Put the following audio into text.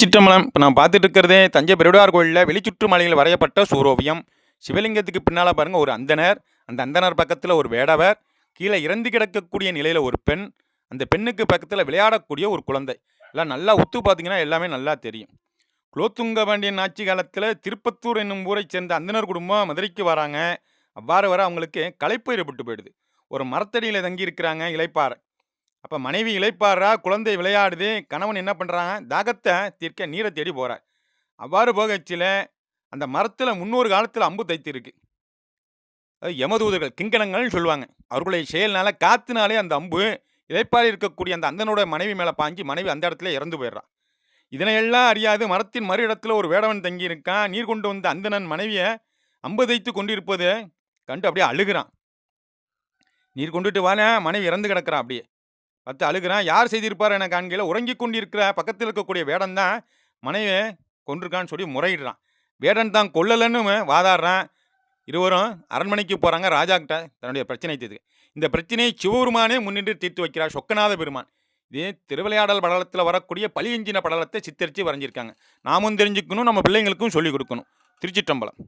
சிற்றம்பலம் இப்போ நான் பார்த்துட்டு இருக்கிறதே தஞ்சை பெருடார் கோயிலில் வெளிச்சுற்று மலையில் வரையப்பட்ட சூரோவியம். சிவலிங்கத்துக்கு பின்னால் பாருங்கள் ஒரு அந்தனர் அந்த அந்தனர் பக்கத்தில் ஒரு வேடவர். கீழே இறந்து கிடக்கக்கூடிய நிலையில் ஒரு பெண். அந்த பெண்ணுக்கு பக்கத்தில் விளையாடக்கூடிய ஒரு குழந்தை. எல்லாம் நல்லா உத்து பார்த்தீங்கன்னா எல்லாமே நல்லா தெரியும். குலோத்துங்க பாண்டியன் ஆட்சி காலத்தில் திருப்பத்தூர் என்னும் ஊரை சேர்ந்த அந்தனர் குடும்பம் மதுரைக்கு வராங்க. அவ்வாறு வர அவங்களுக்கு களைப்பு ஏற்பட்டு போயிடுது. ஒரு மரத்தடியில் தங்கி இருக்கிறாங்க இளைப்பாற அப்போ மனைவி இழைப்பாடுறா குழந்தை விளையாடுது கணவன் என்ன பண்ணுறாங்க தாகத்தை தீர்க்க நீரை தேடி போகிறார் அவ்வாறு போகச்சில அந்த மரத்தில் முன்னொரு காலத்தில் அம்பு தைத்திருக்கு. அது யமதூதர்கள் கிங்கணங்கள்னு சொல்லுவாங்க. அவர்களுடைய செயல்னால காத்துனாலே அந்த அம்பு இளைப்பாரி இருக்கக்கூடிய அந்த அந்தனோட மனைவி மேலே பாஞ்சு மனைவி அந்த இடத்துல இறந்து போயிடுறான் இதனையெல்லாம் அறியாது மரத்தின் மறு இடத்துல ஒரு வேடவன் தங்கியிருக்கான். நீர் கொண்டு வந்த அந்தணன் மனைவியை அம்பு தைத்து கொண்டிருப்பது கண்டு அப்படியே அழுகிறான். நீர் கொண்டுட்டு வானே மனைவி இறந்து கிடக்கிறான் அப்படியே. பார்த்து அழுகிறான். யார் செய்திருப்பார்? என காண்கையில் உறங்கி கொண்டிருக்கிற பக்கத்தில் இருக்கக்கூடிய வேடன் தான் மனைவியை கொண்டிருக்கான்னு சொல்லி முறையிடுறான். வேடன் தான் கொல்லலைன்னு வாதாடுறான். இருவரும் அரண்மனைக்கு போகிறாங்க ராஜா கிட்ட தன்னுடைய பிரச்சனை தீர்த்து. இந்த பிரச்சனையை சிவபெருமானே முன்னின்று தீர்த்து வைக்கிறார் சொக்கநாத பெருமான். இதே திருவிளையாடல் படலத்தில் வரக்கூடிய பழியஞ்சின படலத்தை சித்தரித்து வரைஞ்சிருக்காங்க. நாமும் தெரிஞ்சுக்கணும் நம்ம பிள்ளைங்களுக்கும் சொல்லிக் கொடுக்கணும். திருச்சிற்றம்பலம்.